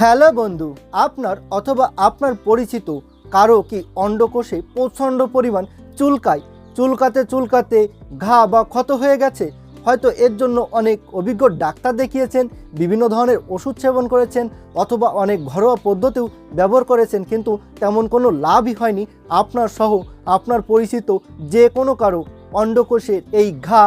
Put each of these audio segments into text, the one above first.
Hello বন্ধু, আপনার অথবা আপনার পরিচিত কারও কি অন্ডকোষে প্রচণ্ড পরিমাণ চুলকায়? চুলকাতে চুলকাতে ঘা বা ক্ষত হয়ে গেছে? হয়তো এর জন্য অনেক অভিজ্ঞ ডাক্তার দেখিয়েছেন, বিভিন্ন ধরনের ওষুধ সেবন করেছেন, অথবা অনেক ঘরোয়া পদ্ধতিও ব্যবহার করেছেন, কিন্তু তেমন কোনো লাভই হয়নি। আপনার সহ আপনার পরিচিত যে কোনো কারও অন্ডকোষের এই ঘা,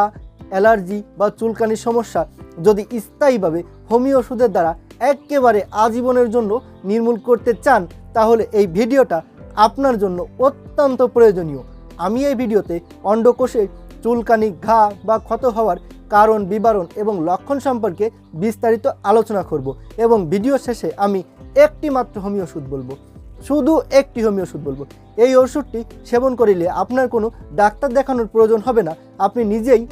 অ্যালার্জি বা চুলকানির সমস্যা যদি স্থায়ীভাবে হোমিও ওষুধের দ্বারা একেবারে আজীবনের জন্য নির্মূল করতে চান, তাহলে এই ভিডিওটা আপনার জন্য অত্যন্ত প্রয়োজনীয়। আমি এই ভিডিওতে অন্ডকোষে চুলকানি, ঘা বা ক্ষত হওয়ার কারণ, বিবরণ এবং লক্ষণ সম্পর্কে বিস্তারিত আলোচনা করব এবং ভিডিও শেষে আমি একটি মাত্র হোমিও ওষুধ বলব। শুধু একটি হোমিও ওষুধ বলব। এই ওষুধটি সেবন করিলে আপনার কোনো ডাক্তার দেখানোর প্রয়োজন হবে না। আপনি নিজেই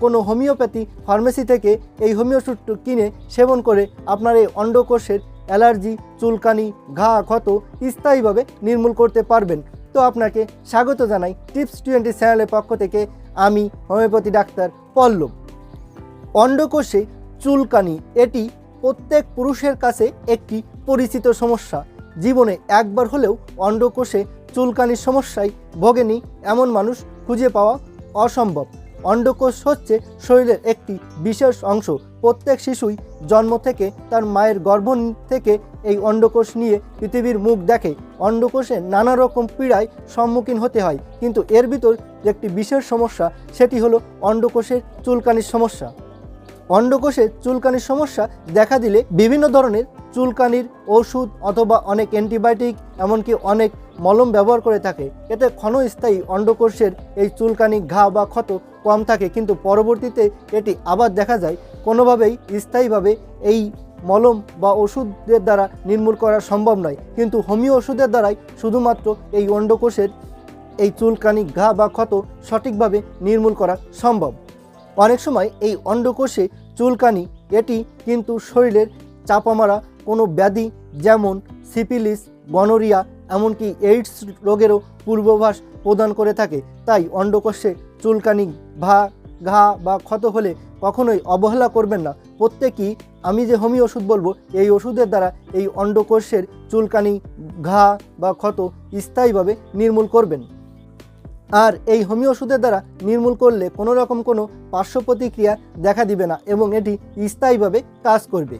কোনো হোমিওপ্যাথি ফার্মেসি থেকে এই হোমিও কিনে সেবন করে আপনার এই অন্ডকোষের অ্যালার্জি, চুলকানি, ঘা, ক্ষত স্থায়ীভাবে নির্মূল করতে পারবেন। তো আপনাকে স্বাগত জানাই টিপস টোয়েন্টি চ্যানেলের পক্ষ থেকে আমি হোমিওপ্যাথি ডাক্তার পল্লব। অন্ডকোষে চুলকানি, এটি প্রত্যেক পুরুষের কাছে একটি পরিচিত সমস্যা। জীবনে একবার হলেও অন্ডকোষে চুলকানির সমস্যায় ভোগেনি এমন মানুষ খুঁজে পাওয়া অসম্ভব। অন্ডকোষ হচ্ছে শরীরের একটি বিশেষ অংশ। প্রত্যেক শিশুই জন্ম থেকে তার মায়ের গর্ভ থেকে এই অন্ডকোষ নিয়ে পৃথিবীর মুখ দেখে। অন্ডকোষে নানা রকম পীড়ায় সম্মুখীন হতে হয়। কিন্তু এর ভিতর একটি বিশেষ সমস্যা, সেটি হলো অন্ডকোষের চুলকানির সমস্যা। অন্ডকোষে চুলকানির সমস্যা দেখা দিলে বিভিন্ন ধরনের চুলকানির ওষুধ অথবা অনেক অ্যান্টিবায়োটিক, এমনকি অনেক মলম ব্যবহার করে থাকে। এতে ক্ষণস্থায়ী অন্ডকোষের এই চুলকানি, ঘা বা ক্ষত কম থাকে, কিন্তু পরবর্তীতে এটি আবার দেখা যায়। কোনোভাবেই স্থায়ীভাবে এই মলম বা ওষুধের দ্বারা নির্মূল করা সম্ভব নয়। কিন্তু হোমিও ওষুধের দ্বারাই শুধুমাত্র এই অন্ডকোষের এই চুলকানি, ঘা বা ক্ষত সঠিকভাবে নির্মূল করা সম্ভব। অনেক সময় এই অন্ডকোষে চুলকানি, এটি কিন্তু শরীরের চাপা মারা কোনো ব্যাধি যেমন সিপিলিস গনোরিয়া এমনকি এইডস রোগেরও পূর্বাভাস প্রদান করে থাকে। তাই অন্ডকোষে চুলকানি, ভা, ঘা বা ক্ষত হলে কখনোই অবহেলা করবেন না। প্রত্যেকেই আমি যে হোমিও ওষুধ বলব, এই ওষুধের দ্বারা এই অন্ডকোষের চুলকানি, ঘা বা ক্ষত স্থায়ীভাবে নির্মূল করবেন। আর এই হোমিও ওষুধের দ্বারা নির্মূল করলে কোনো রকম কোনো পার্শ্ব প্রতিক্রিয়া দেখা দিবে না এবং এটি স্থায়ীভাবে কাজ করবে।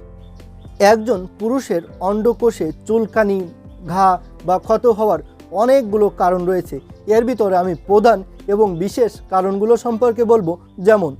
একজন পুরুষের অন্ডকোষে চুলকানি ঘা বা ক্ষত হওয়ার অনেকগুলো কারণ রয়েছে। এর ভিতরে আমি প্রধান এবং বিশেষ কারণগুলো সম্পর্কে বলব, যেমন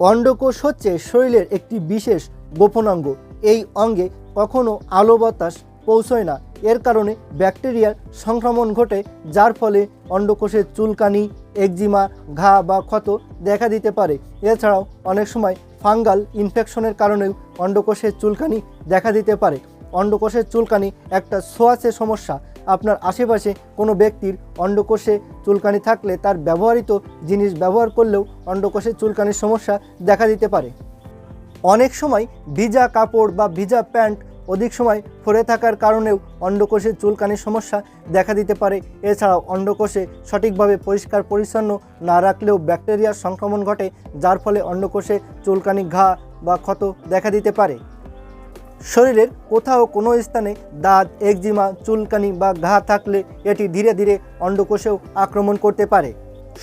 অন্ডকোষ হচ্ছে শরীরের একটি বিশেষ গোপন অঙ্গ এই অঙ্গে কখনো আলো বাতাস পৌঁছয় না। এর কারণে ব্যাকটেরিয়ার সংক্রমণ ঘটে, যার ফলে অন্ডকোষের চুলকানি, একজিমা, ঘা বা ক্ষত দেখা দিতে পারে। এছাড়াও অনেক সময় ফাঙ্গাল ইনফেকশনের কারণেও অন্ডকোষের চুলকানি দেখা দিতে পারে। অন্ডকোষের চুলকানি একটা ছোঁয়াচে সমস্যা। আপনার আশেপাশে কোনো ব্যক্তির অন্ডকোষে চুলকানি থাকলে তার ব্যবহৃত জিনিস ব্যবহার করলেও অন্ডকোষের চুলকানির সমস্যা দেখা দিতে পারে। অনেক সময় ভিজা কাপড় বা ভিজা প্যান্ট অধিক সময় পরে থাকার কারণেও অন্ডকোষের চুলকানির সমস্যা দেখা দিতে পারে। এছাড়াও অন্ডকোষে সঠিকভাবে পরিষ্কার পরিচ্ছন্ন না রাখলেও ব্যাকটেরিয়ার সংক্রমণ ঘটে, যার ফলে অন্ডকোষে চুলকানি ঘা বা ক্ষত দেখা দিতে পারে। শরীরের কোথাও কোনো স্থানে দাঁত, একজিমা, চুলকানি বা ঘা থাকলে এটি ধীরে ধীরে অন্ডকোষেও আক্রমণ করতে পারে।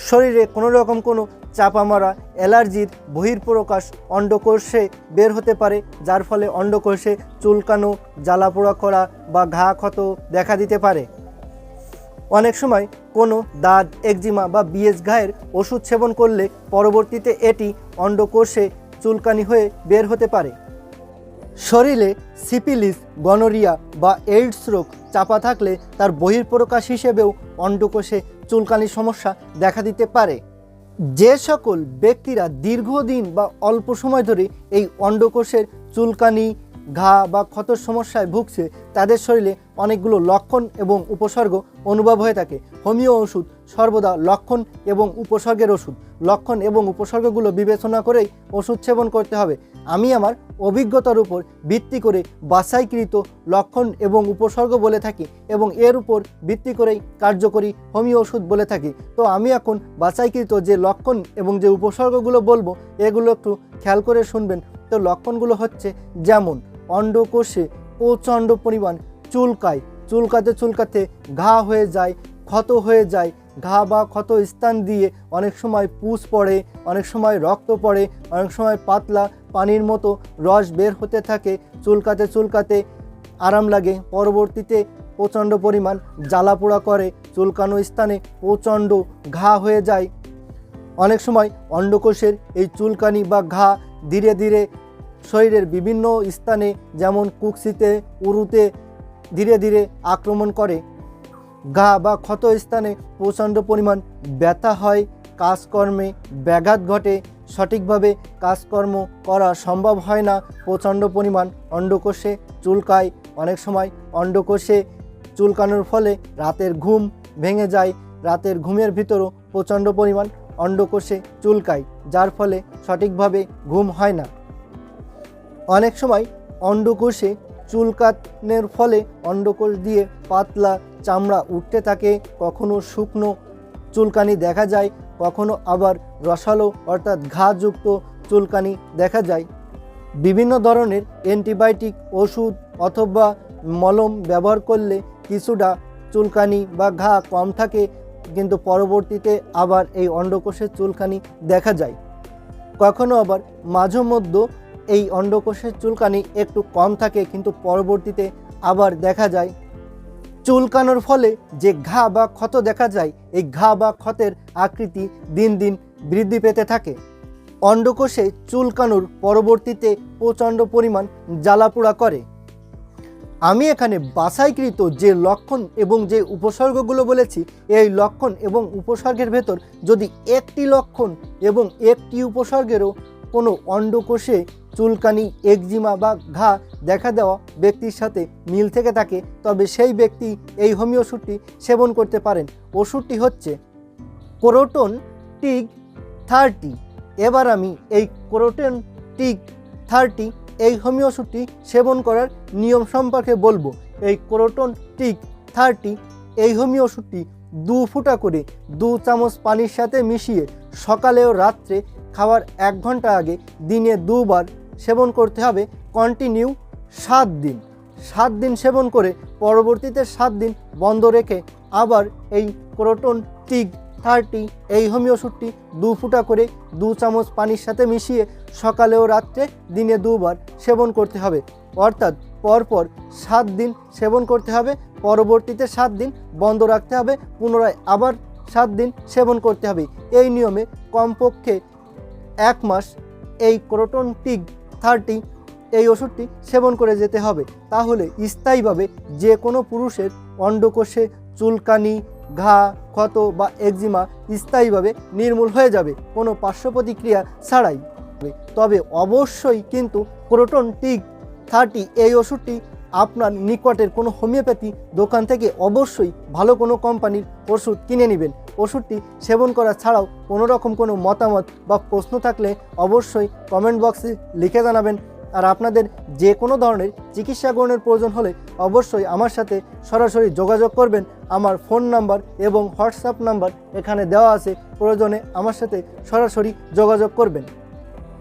শরীরে কোনো রকম কোনো চাপা মারা অ্যালার্জির বহির্প্রকাশ অন্ডকোষে বের হতে পারে, যার ফলে অন্ডকোষে চুলকানো জ্বালা পোড়া করা বা ঘা ক্ষত দেখা দিতে পারে। অনেক সময় কোনো দাঁত, একজিমা বা বিএস ঘায়ের ওষুধ সেবন করলে পরবর্তীতে এটি অন্ডকোষে চুলকানি হয়ে বের হতে পারে। শরীরে সিপিলিস গনোরিয়া বা এইডস রোগ চাপা থাকলে তার বহির্প্রকাশ হিসেবেও অন্ডকোষে চুলকানির সমস্যা দেখা দিতে পারে। যে সকল ব্যক্তিরা দীর্ঘদিন বা অল্প সময় ধরে এই অন্ডকোষের চুলকানি ঘা বা ক্ষতর সমস্যায় ভুগছে, তাদের শরীরে অনেকগুলো লক্ষণ এবং উপসর্গ অনুভব হয়ে থাকে। হোমিও ওষুধ সর্বদা লক্ষণ এবং উপসর্গের ওষুধ। লক্ষণ এবং উপসর্গগুলো বিবেচনা করেই ওষুধ সেবন করতে হবে। আমি আমার অভিজ্ঞতার উপর ভিত্তি করে বাছাইকৃত লক্ষণ এবং উপসর্গ বলে থাকি এবং এর উপর ভিত্তি করেই কার্যকরী হোমিও ওষুধ বলে থাকি। তো আমি এখন বাছাইকৃত যে লক্ষণ এবং যে উপসর্গগুলো বলব, এগুলো একটু খেয়াল করে শুনবেন। তো লক্ষণগুলো হচ্ছে যেমন অন্ডকোষে প্রচণ্ড পরিমাণ চুলকায়। চুলকাতে চুলকাতে ঘা হয়ে যায়, ক্ষত হয়ে যায়। ঘা বা ক্ষত স্থান দিয়ে অনেক সময় পুষ পড়ে, অনেক সময় রক্ত পড়ে, অনেক সময় পাতলা পানির মতো রস বের হতে থাকে। চুলকাতে চুলকাতে আরাম লাগে। পরবর্তীতে প্রচণ্ড পরিমাণ জ্বালা পোড়া করে। চুলকানো স্থানে প্রচণ্ড ঘা হয়ে যায়। অনেক সময় অন্ডকোষের এই চুলকানি বা ঘা ধীরে ধীরে শরীরের বিভিন্ন স্থানে যেমন কুকসিতে, উরুতে ধীরে ধীরে আক্রমণ করে। ঘা বা ক্ষত স্থানে প্রচণ্ড পরিমাণ ব্যথা হয়, কাজকর্মে ব্যাঘাত ঘটে, সঠিকভাবে কাজকর্ম করা সম্ভব হয় না, প্রচণ্ড পরিমাণ অন্ডকোষে চুলকায়, অনেক সময় অন্ডকোষে চুলকানোর ফলে রাতের ঘুম ভেঙে যায়, রাতের ঘুমের ভিতরও প্রচণ্ড পরিমাণ অন্ডকোষে চুলকায়, যার ফলে সঠিকভাবে ঘুম হয় না। অনেক সময় অন্ডকোষে চুলকানের ফলে অন্ডকোষ দিয়ে পাতলা চামড়া উঠতে থাকে, কখনো শুকনো চুলকানি দেখা যায়, কখনো আবার রসালো অর্থাৎ ঘাযুক্ত চুলকানি দেখা যায়। বিভিন্ন ধরনের অ্যান্টিবায়োটিক ওষুধ অথবা মলম ব্যবহার করলে কিছুটা চুলকানি বা ঘা কম থাকে, কিন্তু পরবর্তীতে আবার এই অন্ডকোষের চুলকানি দেখা যায়। কখনো আবার মাঝে মধ্যে এই অন্ডকোষের চুলকানি একটু কম থাকে, কিন্তু পরবর্তীতে আবার দেখা যায়। চুলকানোর ফলে যে ঘা বা ক্ষত দেখা যায়, এই ঘা বা ক্ষতের আকৃতি দিন দিন বৃদ্ধি পেতে থাকে। অন্ডকোষে চুলকানোর পরবর্তীতে প্রচণ্ড পরিমাণ জ্বালাপোড়া করে। আমি এখানে বাছাইকৃত যে লক্ষণ এবং যে উপসর্গগুলো বলেছি, এই লক্ষণ এবং উপসর্গের ভেতর যদি একটি লক্ষণ এবং একটি উপসর্গেরও কোনো অন্ডকোষে চুলকানি, একজিমা বা ঘা দেখা দেওয়া ব্যক্তির সাথে মিল থেকে থাকে, তবে সেই ব্যক্তি এই হোমিও ওষুধটি সেবন করতে পারেন। ওষুধটি হচ্ছে ক্রোটন টিক থার্টি। এবার আমি এই ক্রোটন টিক থার্টি এই হোমিও ওষুধটি সেবন করার নিয়ম সম্পর্কে বলব। এই ক্রোটন টিক থার্টি এই হোমিও ওষুধটি দু ফুটা করে দু চামচ পানির সাথে মিশিয়ে সকালে ও রাত্রে খাওয়ার এক ঘণ্টা আগে দিনে দুবার সেবন করতে হবে কন্টিনিউ সাত দিন। সাত দিন সেবন করে পরবর্তীতে সাত দিন বন্ধ রেখে আবার এই ক্রোটন টিগ থার্টি, এই হোমিও ওষুধটি দু ফুটা করে দু চামচ পানির সাথে মিশিয়ে সকালে ও রাত্রে দিনে দুবার সেবন করতে হবে। অর্থাৎ পরপর সাত দিন সেবন করতে হবে, পরবর্তীতে সাত দিন বন্ধ রাখতে হবে, পুনরায় আবার সাত দিন সেবন করতে হবে। এই নিয়মে কমপক্ষে এক মাস এই ক্রোটন টিগ থার্টি এই ওষুধটি সেবন করে যেতে হবে। তাহলে স্থায়ীভাবে যে কোনো পুরুষের অন্ডকোষে চুলকানি, ঘা, ক্ষত বা একজিমা স্থায়ীভাবে নির্মূল হয়ে যাবে, কোনো পার্শ্ব প্রতিক্রিয়া ছাড়াই। তবে অবশ্যই কিন্তু ক্রোটন টিক থার্টি এই ওষুধটি আপনার নিকটের কোনো হোমিওপ্যাথি দোকান থেকে অবশ্যই ভালো কোনো কোম্পানির ওষুধ কিনে নেবেন। ওষুধটি সেবন করা ছাড়াও কোনো রকম কোনো মতামত বা প্রশ্ন থাকলে অবশ্যই কমেন্ট বক্সে লিখে জানাবেন। আর আপনাদের যে কোনো ধরনের চিকিৎসা গ্রহণের প্রয়োজন হলে অবশ্যই আমার সাথে সরাসরি যোগাযোগ করবেন। আমার ফোন নাম্বার এবং হোয়াটসঅ্যাপ নাম্বার এখানে দেওয়া আছে। প্রয়োজনে আমার সাথে সরাসরি যোগাযোগ করবেন।